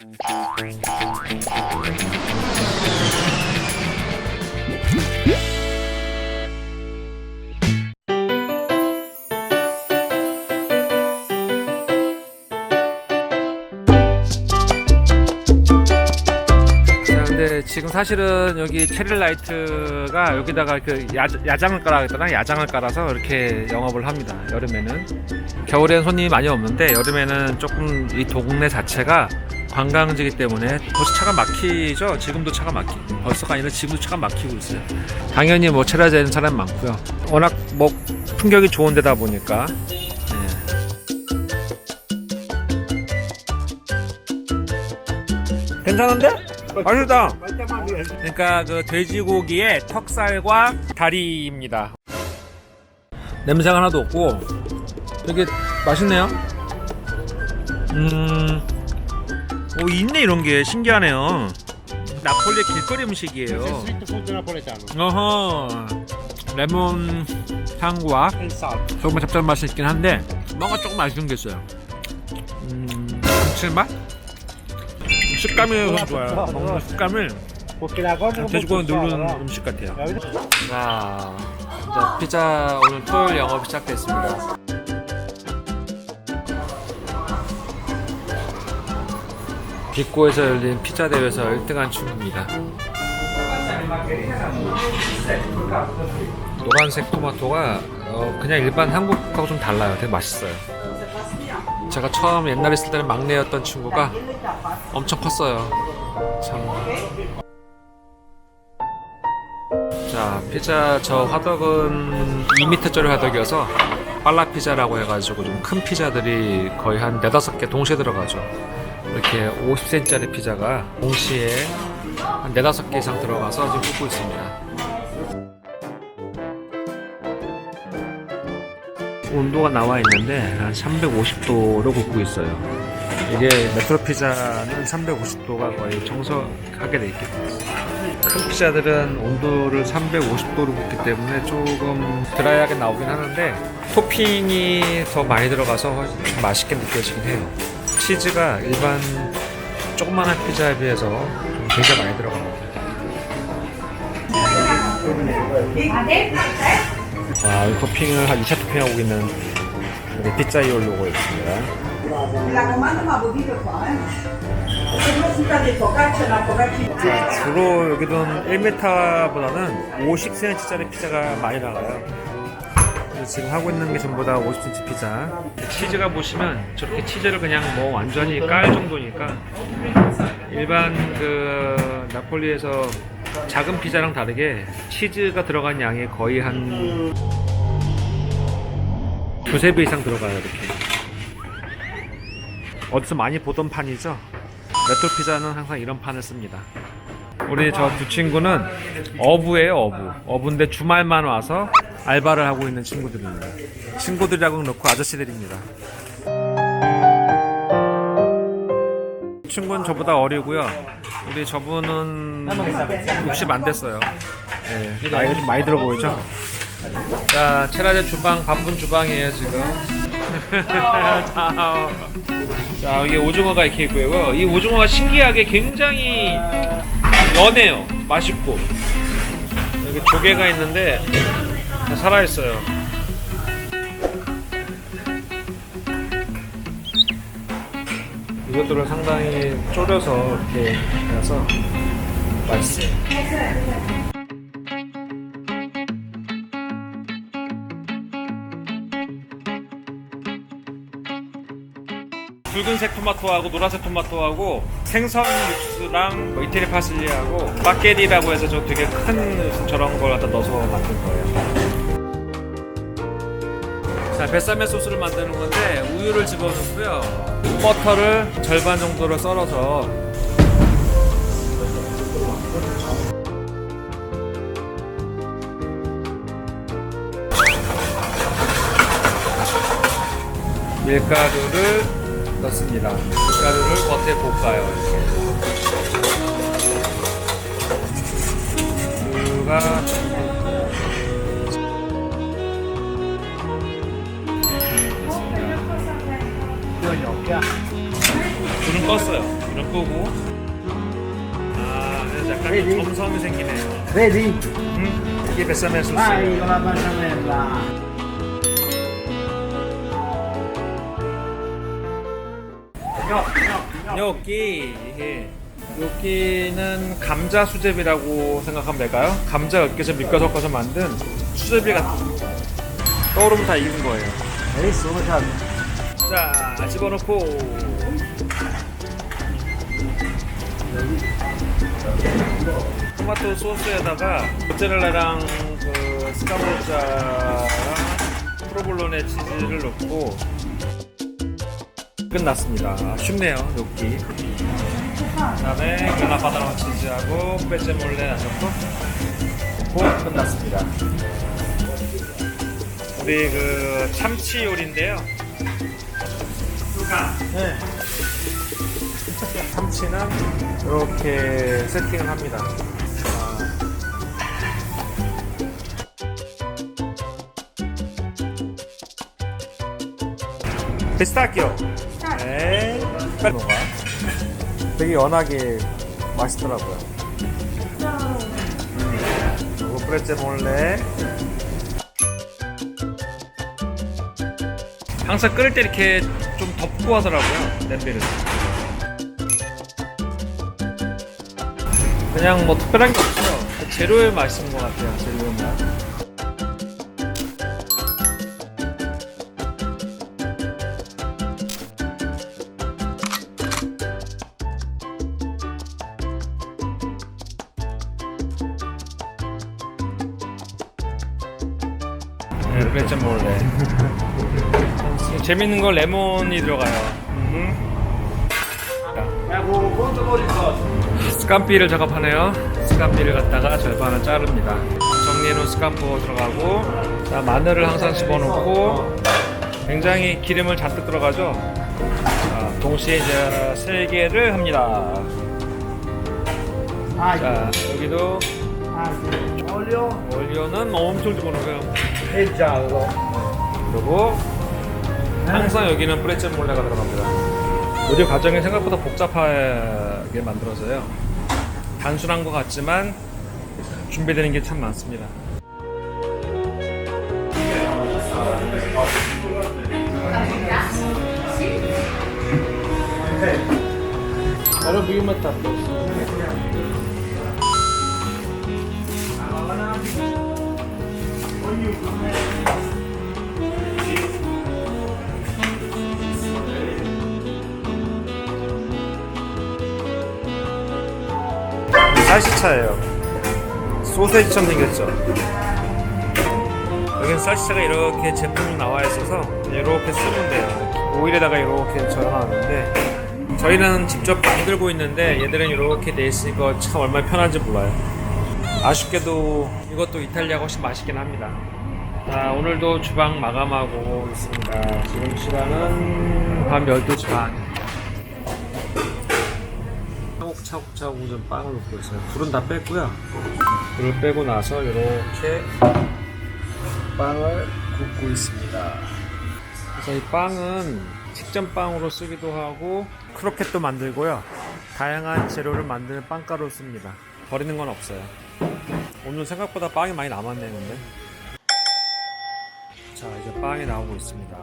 자, 근데 지금 사실은 여기 체리라이트가 여기다가 그 야, 야장을 깔아야겠다나 야장을 깔아서 이렇게 영업을 합니다. 여름에는 겨울엔 손님이 많이 없는데 여름에는 조금 이 동네 자체가 관광지이기 때문에 벌써 차가 막히죠. 지금도 차가 막히. 벌써가 아니라 지금도 차가 막히고 있어요. 당연히 뭐 체라제는 사람 많고요. 워낙 뭐 풍경이 좋은 데다 보니까 예. 괜찮은데? 맛있다. 그러니까 그 돼지고기의 턱살과 다리입니다. 냄새가 하나도 없고 되게 맛있네요. 음, 오 있네 이런 게 신기하네요. 나폴리 길거리 음식이에요. 어허, 레몬 향과. 조금 잡잡한 맛이 있긴 한데 뭔가 조금 아쉬운 게 있어요. 음, 감칠맛? 식감이 좀 좋아요. 먹는 식감을 Perché la cosa 돼지고기 누른 음식 같아요. 자, 이제 피자 오늘 토요일 영업 시작됐습니다. 빅고에서 열린 피자 대회에서 1등한 친구입니다. 노란색 토마토가 어, 그냥 일반 한국하고 좀 달라요. 되게 맛있어요. 제가 처음 옛날에 있을 때는 막내였던 친구가 엄청 컸어요. 참. 자, 피자 저 화덕은 2m짜리 화덕이어서 빨라 피자라고 해가지고 좀 큰 피자들이 거의 한 4, 5개 동시에 들어가죠. 이렇게 50cm짜리 피자가 동시에 한 4, 5개 이상 들어가서 지금 굽고 있습니다. 온도가 나와 있는데 한 350도로 굽고 있어요. 이게 메트로 피자는 350도가 거의 정석하게 돼 있기 때문에 큰 피자들은 온도를 350도로 굽기 때문에 조금 드라이하게 나오긴 하는데 토핑이 더 많이 들어가서 맛있게 느껴지긴 해요. 치즈가 일반 조그만한 피자에 비해서 좀 굉장히 많이 들어갑니다. 자, 이 토핑을 한 2차 토핑하고 있는 우리 피자 이올 로고 있습니다. 주로 여기는 1m보다는 50cm짜리 피자가 많이 나가요. 지금 하고 있는 게 전부 다 50cm 피자. 치즈가 보시면 저렇게 치즈를 그냥 뭐 완전히 깔 정도니까 일반 그 나폴리에서 작은 피자랑 다르게 치즈가 들어간 양이 거의 한 두세 배 이상 들어가요, 이렇게. 어디서 많이 보던 판이죠? 메트로 피자는 항상 이런 판을 씁니다. 우리 저 두 친구는 어부예요, 어부. 어부인데 주말만 와서 알바를 하고 있는 친구들입니다. 친구들이라고 놓고 아저씨들입니다. 친구는 저보다 어리고요. 우리 저분은 60 안 됐어요. 네, 나이가 좀 많이 들어 보이죠? 자, 체라제 주방, 바쁜 주방이에요, 지금. 자, 자, 이게 오징어가 이렇게 있고요. 이 오징어가 신기하게 굉장히 연해요. 맛있고. 여기 조개가 있는데 다 살아있어요. 이것들을 상당히 졸여서 이렇게 해서 맛있어요. 붉은색 토마토하고 노란색 토마토하고 생선 육수랑 뭐 이태리 파슬리하고 빠게리라고 해서 저 되게 큰 저런 걸 갖다 넣어서 만든 거예요. 자, 베사멜 소스를 만드는 건데 우유를 집어넣고요. 버터를 절반 정도로 썰어서 밀가루를 넣습니다. 밀가루를 겉에 볶아요. 이렇게. Vedi? 음, 이게 베사멜 소스. Vai con la pancamella. gnocchi 이게 gnocchi는 감자 수제비라고 생각하면 될까요? 감자 으깨서 밀가 섞어서 만든 수제비 같은 떠오르면 다 익은 거예요. Benissimo, ciao. 자 집어넣고 토마토 소스에다가 모짜렐라랑 그 스카모자랑 프로볼로네 치즈를 넣고 끝났습니다. 쉽네요, gnocchi. 그다음에 그라파다랑 치즈하고 빼제몰레 넣고 고 끝났습니다. 우리 그 참치 요리인데요. Eh. 참치는 이렇게 세팅을 합니다. 피스타키오. 네. 뭐가? 되게 연하게 맛있더라고요. 그리고 프레체 몰레. 항상 끓일 때 이렇게 좀 덮고 하더라고요 냄비를. 그냥 뭐 특별한 게 없어요. 그 재료의 맛인 것 같아요. 재료의 맛. 네, 이렇게 좀 몰래. 재밌는 건 레몬이 들어가요. 스캄피를 작업하네요. 스캄피를 갖다가 절반을 자릅니다. 정리해놓은 스캄포 들어가고, 자, 마늘을 항상 집어넣고, 굉장히 기름을 잔뜩 들어가죠. 자, 동시에 이제 세 개를 합니다. Aglio. 자, 여기도 Aglio. Olio 올리오는 엄청 집어넣어요. giallo. 그리고 항상 여기는 프레첼 몰레가 들어갑니다. 요리 과정이 생각보다 복잡하게 만들어서요. 단순한 것 같지만 준비되는 게 참 많습니다. Però prima tanto. 살시차예요. 소세지처럼 생겼죠. 여기는 살시차가 이렇게 제품이 나와 있어서 이렇게 쓰면 돼요. 오일에다가 이렇게 절여놨는데 저희는 직접 만들고 있는데 얘들은 이렇게 돼 있으니까 참 얼마나 편한지 몰라요. 아쉽게도 이것도 이탈리아가 훨씬 맛있긴 합니다. 자, 오늘도 주방 마감하고 있습니다. 지금 시간은 밤 12시 반. 차곡차곡차곡 좀 빵을 넣고 있어요. 불은 다 뺐고요. 불을 빼고 나서 이렇게 빵을 굽고 있습니다. 그래서 이 빵은 식전빵으로 쓰기도 하고 크로켓도 만들고요. 다양한 재료를 만드는 빵가루 씁니다. 버리는 건 없어요. 오늘 생각보다 빵이 많이 남았네 근데. 자 이제 빵이 나오고 있습니다.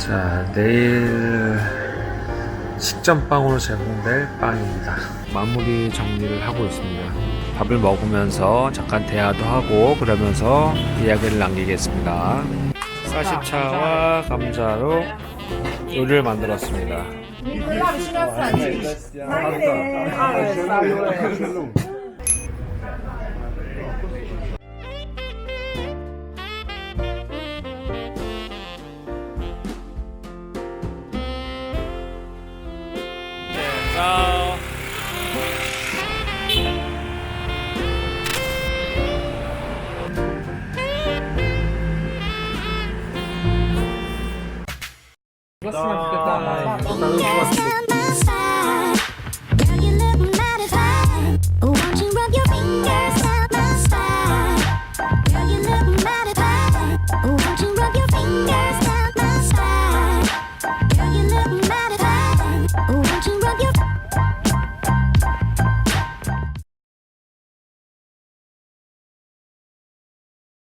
자, 내일 식전빵으로 제공될 빵입니다. 마무리 정리를 하고 있습니다. 밥을 먹으면서 잠깐 대화도 하고 그러면서 이야기를 남기겠습니다. 사시차와 감자로 요리를 만들었습니다. 네, 자. Prossima aspettare.